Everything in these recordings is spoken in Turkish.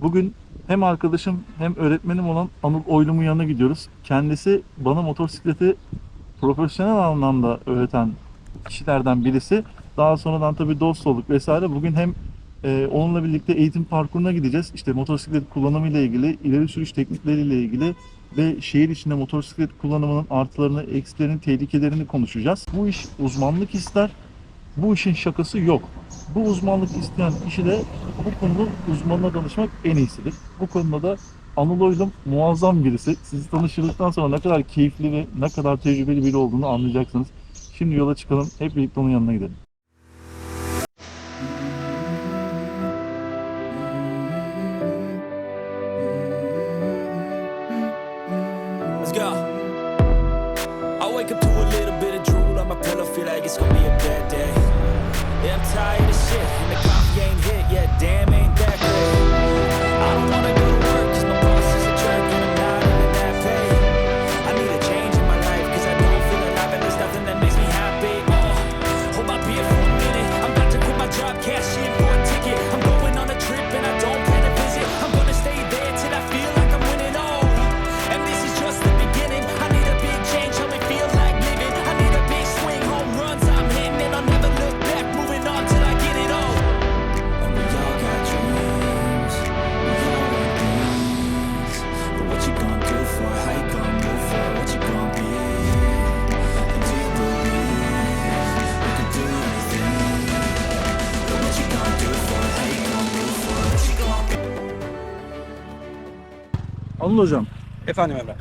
Bugün hem arkadaşım hem öğretmenim olan Anıl Oylum'un yanına gidiyoruz. Kendisi bana motosikleti profesyonel anlamda öğreten kişilerden birisi. Daha sonradan tabii dost olduk vesaire. Bugün hem e, onunla birlikte eğitim parkuruna gideceğiz. İşte motosiklet kullanımı ile ilgili, ileri sürüş teknikleriyle ilgili ve şehir içinde motosiklet kullanımının artılarını, eksilerini, tehlikelerini konuşacağız. Bu iş uzmanlık ister. Bu işin şakası yok. Bu uzmanlık isteyen kişi de bu konunun uzmanına danışmak en iyisidir. Bu konuda da Anıl Oylum muazzam birisi. Sizi tanıştırdıktan sonra ne kadar keyifli ve ne kadar tecrübeli biri olduğunu anlayacaksınız. Şimdi yola çıkalım. Hep birlikte onun yanına gidelim. Anıl Hocam, Efendim Emre.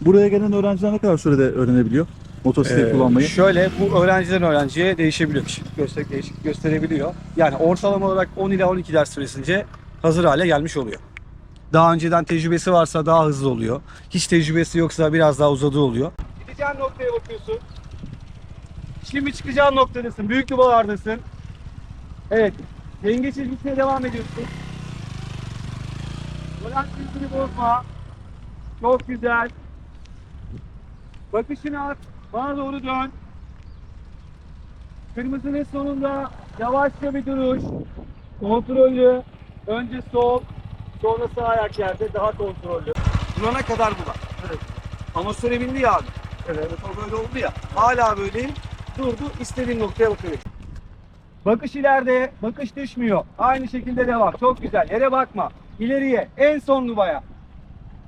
buraya gelen öğrenciler ne kadar sürede öğrenebiliyor motosiklet Ee, kullanmayı? Şöyle bu öğrenciden öğrenciye değişebiliyor. Kişilik göster değişiklik gösterebiliyor. Yani ortalama olarak 10 ila 12 ders süresince hazır hale gelmiş oluyor. Daha önceden tecrübesi varsa daha hızlı oluyor. Hiç tecrübesi yoksa biraz daha uzadığı oluyor. Gideceğin noktaya bakıyorsun. Şimdi çıkacağın noktadasın. Büyük dubalardasın. Evet. Denge çizgisine devam ediyorsun. Volans çizgini bozma. Çok güzel. Bakışını at. Bana doğru dön. Kırmızının sonunda yavaşça bir duruş. Kontrollü. Önce sol. Sonra sağ ayak yerde. Daha kontrollü. Durana kadar bu var. Evet. Ama süre bindi ya abi. Evet. O böyle oldu ya. Hala böyleyim. Durdu. istediğin noktaya bakıyor. Bakış ileride. Bakış düşmüyor. Aynı şekilde devam. Çok güzel. Yere bakma. İleriye. En son nubaya.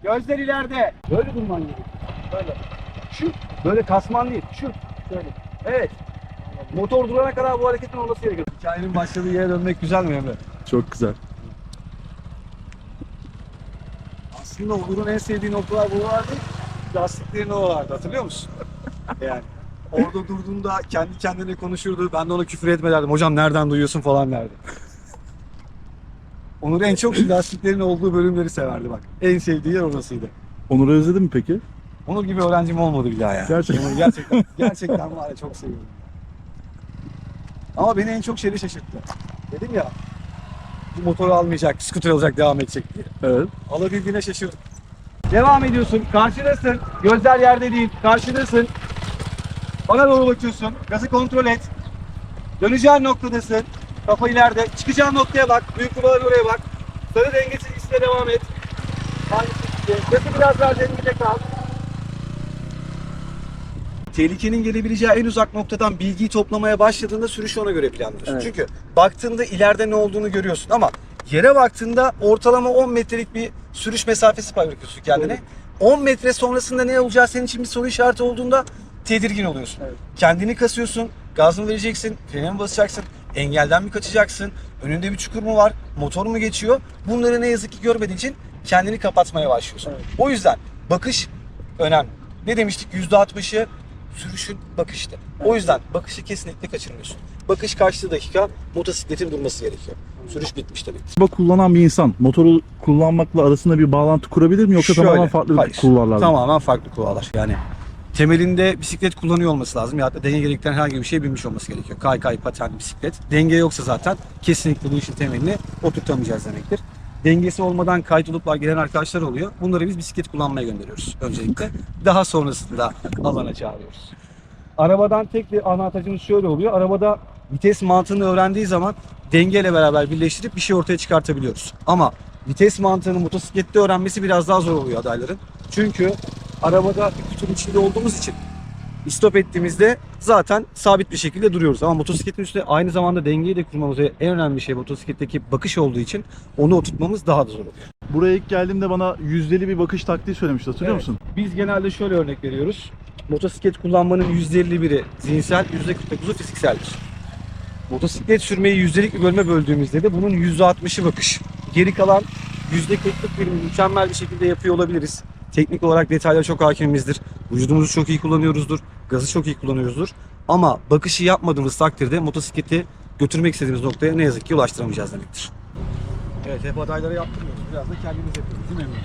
Gözler ileride. Böyle durman gerekiyor. Böyle. Şu. Böyle kasman değil. Şu. Şöyle. Evet. Motor durana kadar bu hareketin olması gerekiyor. Hikayenin başladığı yere dönmek güzel mi Emre? Çok güzel. Aslında Onur'un en sevdiği noktalar buralar değil. Lastiklerin oralardı. Hatırlıyor musun? yani. Orada durduğunda kendi kendine konuşurdu. Ben de ona küfür etme derdim. Hocam nereden duyuyorsun falan derdi. Onur en çok şu lastiklerin olduğu bölümleri severdi bak. En sevdiği yer orasıydı. Onur'u özledin mi peki? Onur gibi öğrencim olmadı bir daha ya. Gerçekten. Onur gerçekten, gerçekten var ya çok seviyorum. Ama beni en çok şeyi şaşırttı. Dedim ya bu motoru almayacak, scooter alacak, devam edecek diye. Evet. Alabildiğine şaşırdım. Devam ediyorsun, karşıdasın. Gözler yerde değil, karşıdasın. Bana doğru bakıyorsun, gazı kontrol et. Döneceğin noktadasın. Kafa ileride. Çıkacağın noktaya bak, büyük duvarın oraya bak. Sarı denge çizgisine devam et. Gazı biraz daha dengede kal. Tehlikenin gelebileceği en uzak noktadan bilgiyi toplamaya başladığında sürüşü ona göre planlıyorsun. Evet. Çünkü baktığında ileride ne olduğunu görüyorsun ama yere baktığında ortalama 10 metrelik bir sürüş mesafesi bırakıyorsun kendine. 10 metre sonrasında ne olacağı senin için bir soru işareti olduğunda tedirgin oluyorsun. Evet. Kendini kasıyorsun, gaz mı vereceksin, frene mi basacaksın, engelden mi kaçacaksın, önünde bir çukur mu var, motor mu geçiyor? Bunları ne yazık ki görmediğin için kendini kapatmaya başlıyorsun. Evet. O yüzden bakış önemli. Ne demiştik? %60'ı sürüşün bakıştı. O yüzden bakışı kesinlikle kaçırmıyorsun. Bakış kaçtığı dakika motosikletin durması gerekiyor. Sürüş bitmiş demek. Araba kullanan bir insan motoru kullanmakla arasında bir bağlantı kurabilir mi yoksa Şöyle, tamamen farklı hayır. kulvarlar mı? Tamamen farklı kulvarlar. Yani temelinde bisiklet kullanıyor olması lazım. Ya da denge gerektiren herhangi bir şeye binmiş olması gerekiyor. Kaykay, paten, bisiklet. Denge yoksa zaten kesinlikle bu işin temelini oturtamayacağız demektir. Dengesi olmadan kaydoluplar gelen arkadaşlar oluyor. Bunları biz bisiklet kullanmaya gönderiyoruz öncelikle. Daha sonrasında alana çağırıyoruz. Arabadan tek bir avantajımız şöyle oluyor. Arabada vites mantığını öğrendiği zaman dengeyle beraber birleştirip bir şey ortaya çıkartabiliyoruz. Ama vites mantığını motosiklette öğrenmesi biraz daha zor oluyor adayların. Çünkü arabada kutunun içinde olduğumuz için stop ettiğimizde zaten sabit bir şekilde duruyoruz. Ama motosikletin üstünde aynı zamanda dengeyi de kurmamız en önemli şey motosikletteki bakış olduğu için onu oturtmamız daha da zor oluyor. Buraya ilk geldiğimde bana yüzdeli bir bakış taktiği söylemişti hatırlıyor Evet. musun? Biz genelde şöyle örnek veriyoruz. Motosiklet kullanmanın %51'i zihinsel, %49'u fizikseldir. Motosiklet sürmeyi yüzdelik bir bölüme böldüğümüzde de bunun %60'ı bakış. Geri kalan %40'lık bir mükemmel bir şekilde yapıyor olabiliriz. Teknik olarak detaylara çok hakimimizdir. Vücudumuzu çok iyi kullanıyoruzdur. Gazı çok iyi kullanıyoruzdur. Ama bakışı yapmadığımız takdirde motosikleti götürmek istediğimiz noktaya ne yazık ki ulaştıramayacağız demektir. Evet hep adaylara yaptırmıyoruz. Biraz da kendimiz yapıyoruz değil mi?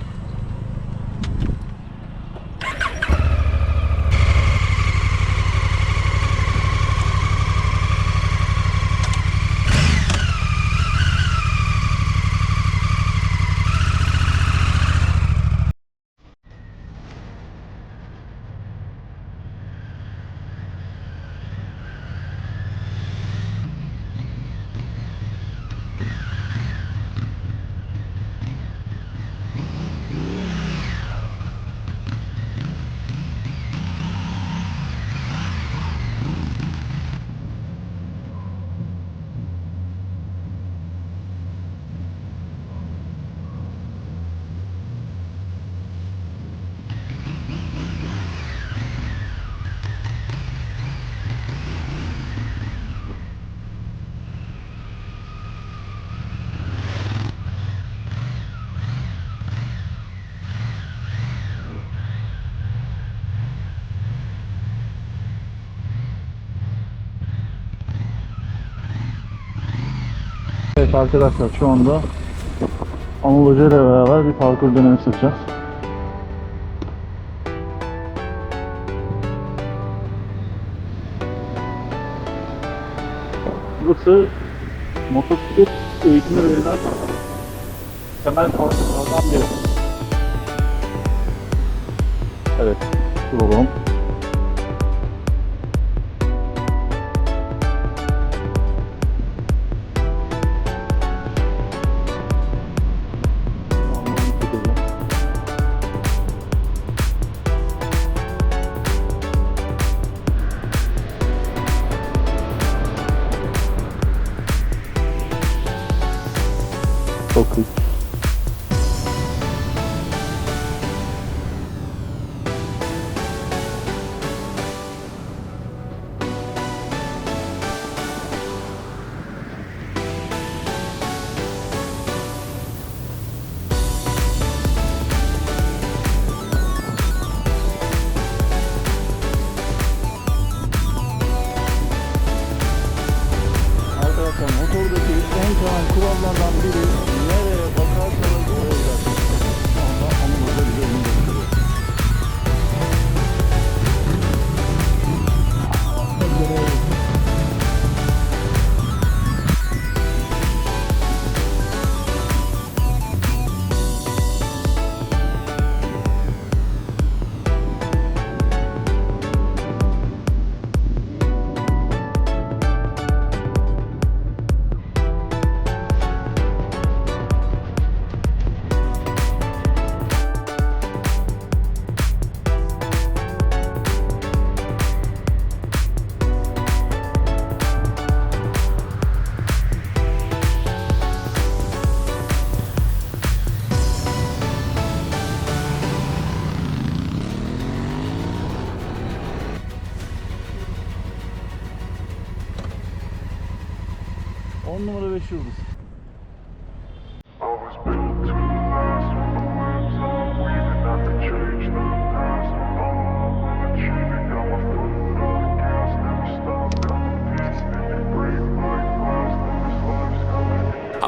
Evet arkadaşlar şu anda Anıl Hoca ile beraber bir parkur denemesi yapacağız. Burası motosiklet eğitimi verilen temel parkurlardan biri. Evet, duralım. Çok numara 5 yıldız.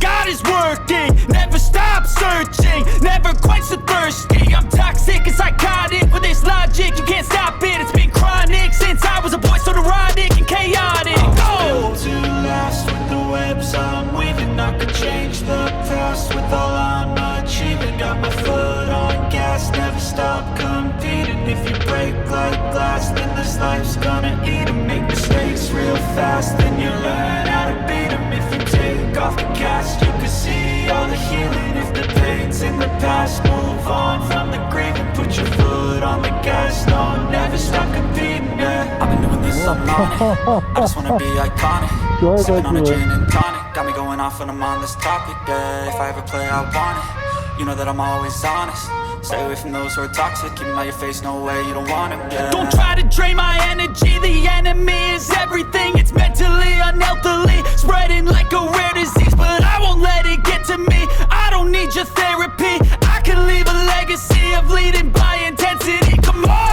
God is working. Never stop searching, never quench the thirsty. I'm toxic and psychotic. With this logic, you can't stop it. It's been chronic since I was a boy, so neurotic and chaotic. Go! Oh. to last with the webs I'm weaving. I could change the past with all I'm achieving. Got my foot on gas, never stop competing. If you break like glass, then this life's gonna eat. This. I just wanna be iconic. Sipping on a gin and tonic. Got me going off when I'm on this topic. Yeah. If I ever play, I want it. You know that I'm always honest. Stay away from those who are toxic. Keep 'em out your face, no way, you don't want it. Yeah. Don't try to drain my energy. The enemy is everything. It's mentally, unhealthily, spreading like a rare disease. But I won't let it get to me. I don't need your therapy. I can leave a legacy of leading by intensity. Come on,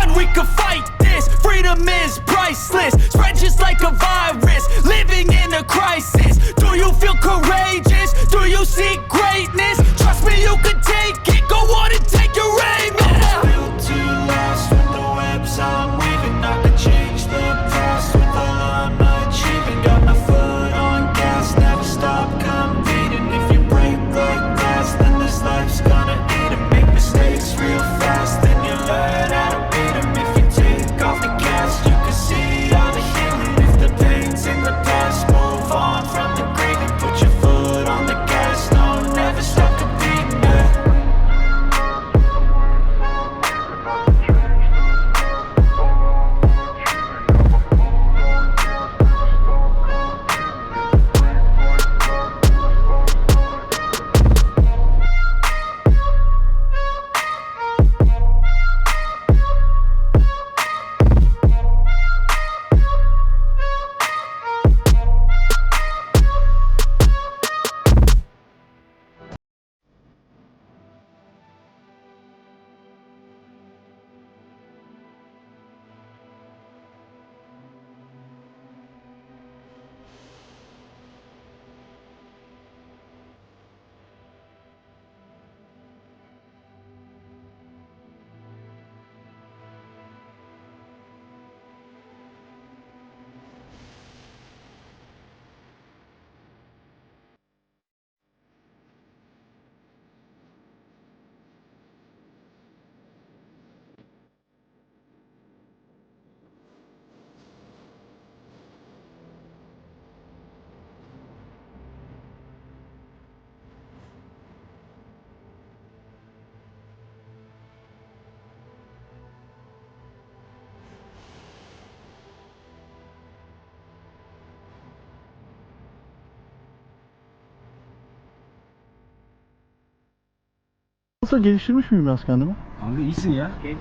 Nasıl geliştirmiş miyim biraz kendimi? Abi iyisin ya. Genç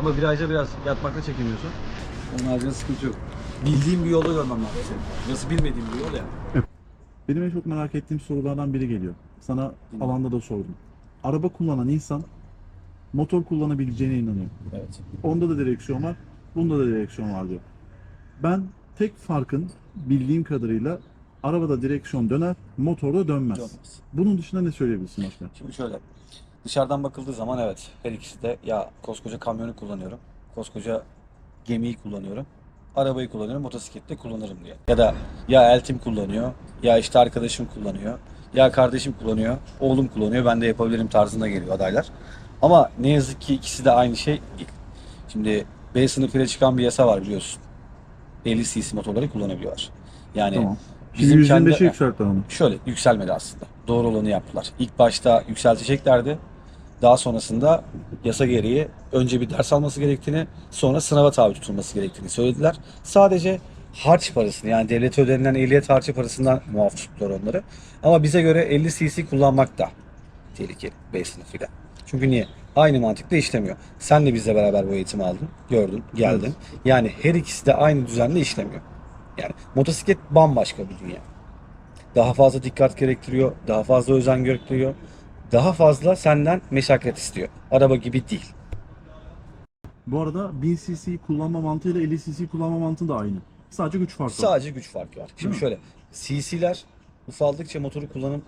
Ama virajda biraz yatmakta çekiniyorsun. Onun haricinde sıkıntı yok. Bildiğim bir yolda görmem lazım seni. Nasıl bilmediğim bir yol ya. Benim en çok merak ettiğim sorulardan biri geliyor. Sana alanda da sordum. Araba kullanan insan motor kullanabileceğine inanıyor. Evet. Onda da direksiyon var, bunda da direksiyon var diyor. Ben tek farkın bildiğim kadarıyla arabada direksiyon döner, motorda dönmez. Dönmez. Bunun dışında ne söyleyebilirsin başka? Şimdi şöyle. Dışarıdan bakıldığı zaman evet her ikisi de ya koskoca kamyonu kullanıyorum. Koskoca gemiyi kullanıyorum. Arabayı kullanıyorum, motosiklette kullanırım diye. Ya da ya eltim kullanıyor, ya işte arkadaşım kullanıyor, ya kardeşim kullanıyor, oğlum kullanıyor, ben de yapabilirim tarzında geliyor adaylar. Ama ne yazık ki ikisi de aynı şey. Şimdi B sınıfıyla çıkan bir yasa var biliyorsun. 50 cc motorları kullanabiliyorlar. Yani Tamam. bizim kendi- 125'e yükselttiler onu. Şöyle yükselmedi aslında. Doğru olanı yaptılar. İlk başta yükselteceklerdi. Daha sonrasında yasa gereği önce bir ders alması gerektiğini, sonra sınava tabi tutulması gerektiğini söylediler. Sadece harç parasını yani devlete ödenilen ehliyet harcı parasından muaf tuttular onları. Ama bize göre 50 cc kullanmak da tehlikeli B sınıfıyla. Çünkü niye? Aynı mantıkla işlemiyor. Sen de bizle beraber bu eğitimi aldın, gördün, geldin. Yani her ikisi de aynı düzenle işlemiyor. Yani motosiklet bambaşka bir dünya daha fazla dikkat gerektiriyor, daha fazla özen gerektiriyor, daha fazla senden meşakkat istiyor. Araba gibi değil. Bu arada 1000 cc kullanma mantığıyla 50 cc kullanma mantığı da aynı. Sadece güç farkı var. Sadece güç farkı var. Şimdi şöyle, CC'ler ufaldıkça motoru kullanım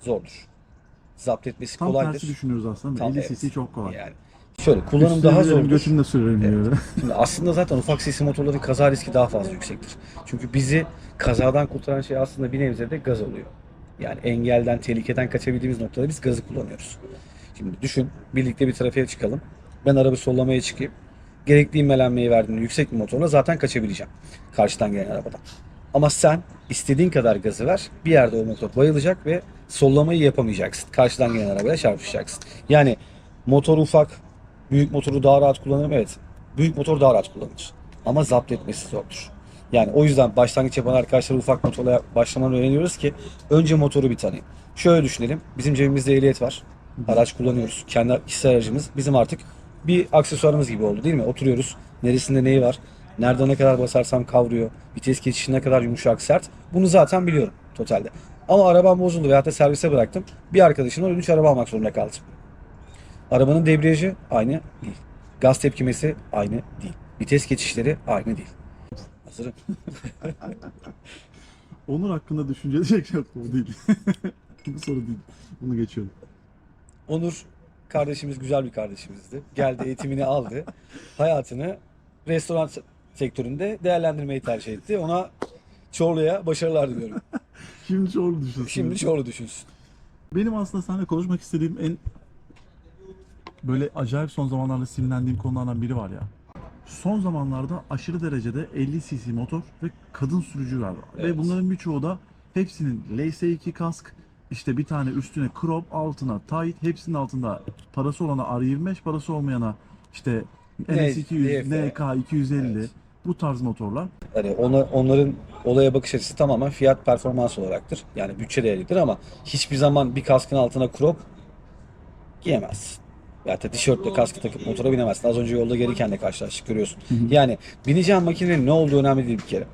zordur. Zapt etmesi Tam kolaydır. tersi düşünüyoruz aslında. Tam 50 evet. cc çok kolay. Yani şöyle kullanım daha zordur. Götünü de sürerim diyor. Şimdi aslında zaten ufak sesli motorların kaza riski daha fazla yüksektir. Çünkü bizi kazadan kurtaran şey aslında bir nebze de gaz oluyor. Yani engelden, tehlikeden kaçabildiğimiz noktada biz gazı kullanıyoruz. Şimdi düşün, birlikte bir trafiğe çıkalım. Ben araba sollamaya çıkayım. Gerekli immelenmeyi verdiğimde yüksek bir motorla zaten kaçabileceğim. Karşıdan gelen arabadan. Ama sen istediğin kadar gazı ver. Bir yerde o motor bayılacak ve sollamayı yapamayacaksın. Karşıdan gelen arabaya çarpışacaksın. Yani motor ufak, büyük motoru daha rahat kullanırım. Evet. Büyük motor daha rahat kullanılır. Ama zapt etmesi zordur. Yani o yüzden başlangıç yapan arkadaşlar ufak motorla başlamanı öğreniyoruz ki önce motoru bir tanıyın. Şöyle düşünelim. Bizim cebimizde ehliyet var. Araç kullanıyoruz. Kendi kişisel aracımız. Bizim artık bir aksesuarımız gibi oldu değil mi? Oturuyoruz. Neresinde neyi var? Nerede ne kadar basarsam kavruyor. Vites geçişi ne kadar yumuşak sert. Bunu zaten biliyorum totalde. Ama arabam bozuldu veyahut da servise bıraktım. Bir arkadaşımla ödünç araba almak zorunda kaldım. Arabanın debriyajı aynı değil. Gaz tepkimesi aynı değil. Vites geçişleri aynı değil. Hazırım. Onur hakkında düşünceli şey yok bu değil. bu soru değil. Bunu geçiyorum. Onur kardeşimiz güzel bir kardeşimizdi. Geldi eğitimini aldı. Hayatını restoran sektöründe değerlendirmeyi tercih etti. Ona Çorlu'ya başarılar diliyorum. Şimdi şöyle düşünsün. Şimdi Çorlu düşünsün. Benim aslında seninle konuşmak istediğim en böyle acayip son zamanlarda sinirlendiğim konulardan biri var ya. Son zamanlarda aşırı derecede 50 cc motor ve kadın sürücüler var. Ve Evet. bunların birçoğu da hepsinin LS2 kask, işte bir tane üstüne crop, altına tight, hepsinin altında parası olana R25, parası olmayana işte NS200, NF. NK 250 Evet. bu tarz motorlar. Hani ona, onların olaya bakış açısı tamamen fiyat performans olaraktır. Yani bütçe değerlidir ama hiçbir zaman bir kaskın altına crop giyemezsin. Ya da tişörtle kaskı takıp motora binemezsin. Az önce yolda gelirken de karşılaştık görüyorsun. Yani bineceğin makinenin ne olduğu önemli değil bir kere.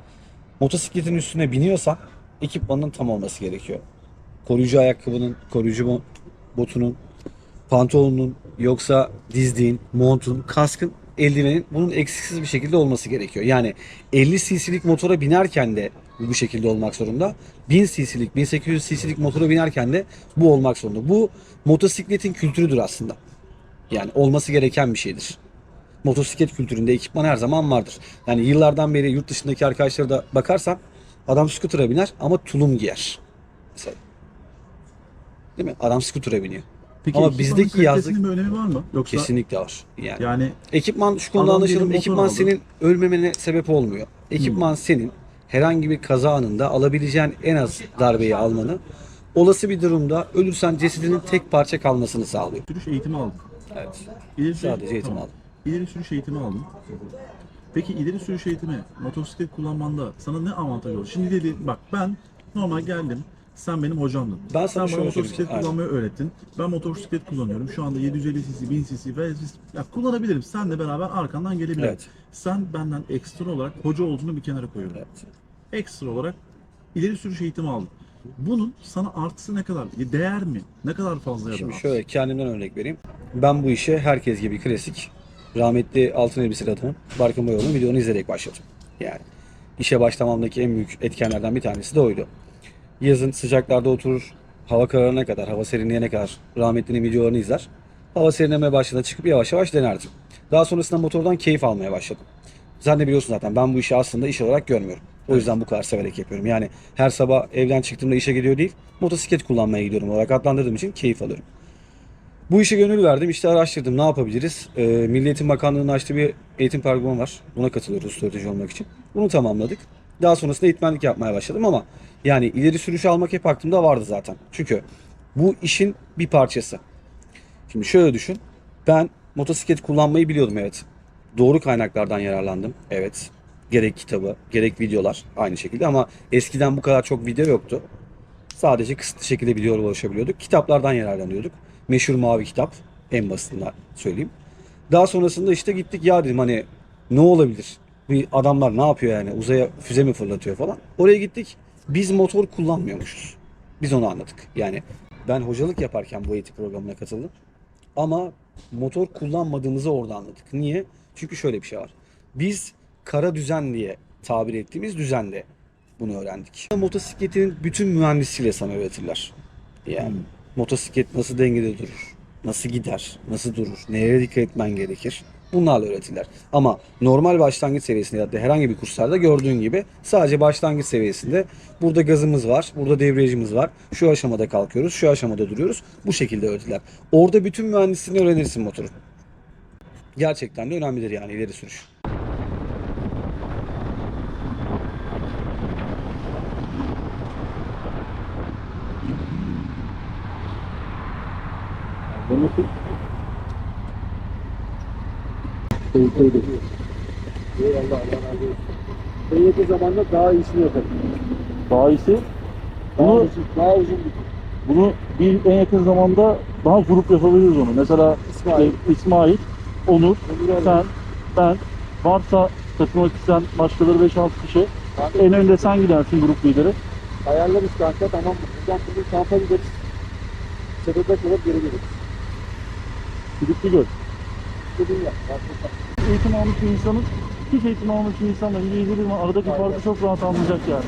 Motosikletin üstüne biniyorsan ekipmanın tam olması gerekiyor. Koruyucu ayakkabının, koruyucu botunun, pantolonun, yoksa dizdiğin, montun, kaskın, eldivenin bunun eksiksiz bir şekilde olması gerekiyor. Yani 50 cc'lik motora binerken de bu şekilde olmak zorunda. 1000 cc'lik, 1800 cc'lik motora binerken de bu olmak zorunda. Bu motosikletin kültürüdür aslında. Yani olması gereken bir şeydir. Motosiklet kültüründe ekipman her zaman vardır. Yani yıllardan beri yurt dışındaki arkadaşlara da bakarsan adam scooter'a biner ama tulum giyer. Mesela. Değil mi? Adam scooter'a biniyor. Peki Ama bizdeki yazlık- bir önemi var mı? Yoksa Kesinlikle var. Yani yani Ekipman şu konuda anlaşalım. Ekipman aldı. senin ölmemene sebep olmuyor. Ekipman senin herhangi bir kaza anında alabileceğin en az darbeyi almanı, olası bir durumda ölürsen cesedinin tek parça kalmasını sağlıyor. sürüş eğitimi aldım. Evet. İleri Sadece eğitim aldım. İleri sürüş eğitimi aldım. Peki ileri sürüş eğitimi motosiklet kullanmanda sana ne avantaj olur? Şimdi dedi bak ben normal geldim. Sen benim hocamdın. Ben sana Sen bana şöyle motosiklet söyleyeyim, kullanmayı öğrettin. Ben motosiklet kullanıyorum. Şu anda 750 cc, 1000 cc ve ya kullanabilirim. Senle beraber arkandan gelebilirim. Evet. Sen benden ekstra olarak hoca olduğunu bir kenara koyuyorum. Evet. Ekstra olarak ileri sürüş eğitimi aldın. Bunun sana artısı ne kadar? Değer mi? Ne kadar fazla ya da Şimdi şöyle kendimden örnek vereyim. Ben bu işe herkes gibi klasik rahmetli altın elbiseli adamın Barkın Boyoğlu'nun videonu izleyerek başladım. Yani işe başlamamdaki en büyük etkenlerden bir tanesi de oydu. Yazın sıcaklarda oturur, hava kararına kadar, hava serinleyene kadar rahmetlinin videolarını izler. Hava serinlemeye başladığında çıkıp yavaş yavaş denerdim. Daha sonrasında motordan keyif almaya başladım. Sen de biliyorsun zaten ben bu işi aslında iş olarak görmüyorum. O yüzden bu kadar severek yapıyorum. Yani her sabah evden çıktığımda işe gidiyor değil, motosiklet kullanmaya gidiyorum olarak adlandırdığım için keyif alıyorum. Bu işe gönül verdim. İşte araştırdım ne yapabiliriz. Ee, Milli Eğitim Bakanlığı'nın açtığı bir eğitim programı var. Buna katılıyoruz strateji olmak için. Bunu tamamladık. Daha sonrasında eğitmenlik yapmaya başladım ama yani ileri sürüş almak hep aklımda vardı zaten. Çünkü bu işin bir parçası. Şimdi şöyle düşün. Ben motosiklet kullanmayı biliyordum evet. Doğru kaynaklardan yararlandım. Evet. Gerek kitabı, gerek videolar aynı şekilde ama eskiden bu kadar çok video yoktu. Sadece kısıtlı şekilde videolara ulaşabiliyorduk. Kitaplardan yararlanıyorduk. Meşhur mavi kitap en basitinden söyleyeyim. Daha sonrasında işte gittik ya dedim hani ne olabilir? Bir adamlar ne yapıyor yani uzaya füze mi fırlatıyor falan. Oraya gittik. Biz motor kullanmıyormuşuz. Biz onu anladık. Yani ben hocalık yaparken bu eğitim programına katıldım. Ama motor kullanmadığımızı orada anladık. Niye? Çünkü şöyle bir şey var. Biz kara düzen diye tabir ettiğimiz düzende bunu öğrendik. Motosikletin bütün mühendisiyle sana öğretirler. Yani motosiklet nasıl dengede durur, nasıl gider, nasıl durur, nereye dikkat etmen gerekir. bunlarla öğretirler. Ama normal başlangıç seviyesinde ya da herhangi bir kurslarda gördüğün gibi sadece başlangıç seviyesinde burada gazımız var, burada debriyajımız var. Şu aşamada kalkıyoruz, şu aşamada duruyoruz. Bu şekilde öğretirler. Orada bütün mühendisliğini öğrenirsin motorun. Gerçekten de önemlidir yani ileri sürüş. En yakın zamanda daha iyisini yaparım. Daha iyisi Daha bunu, uzun, daha uzun bir bunu bir en yakın zamanda daha grup yapabiliriz onu. Mesela İsmail. e, İsmail, Onur, Onur sen, ben, varsa katılmak isteyen başkaları 5-6 kişi. En önde sen gidersin grup lideri. Ayarlarız kanka tamam? Buradan bugün kampa gideriz. Çadırda kalıp geri geliriz. Gidip gör. İstediğin yap. Eğitim almış bir insanın hiç eğitim almış bir insanla İngilizce bilme aradaki farkı çok rahat anlayacak yani.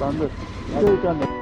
Ben de. Kendine.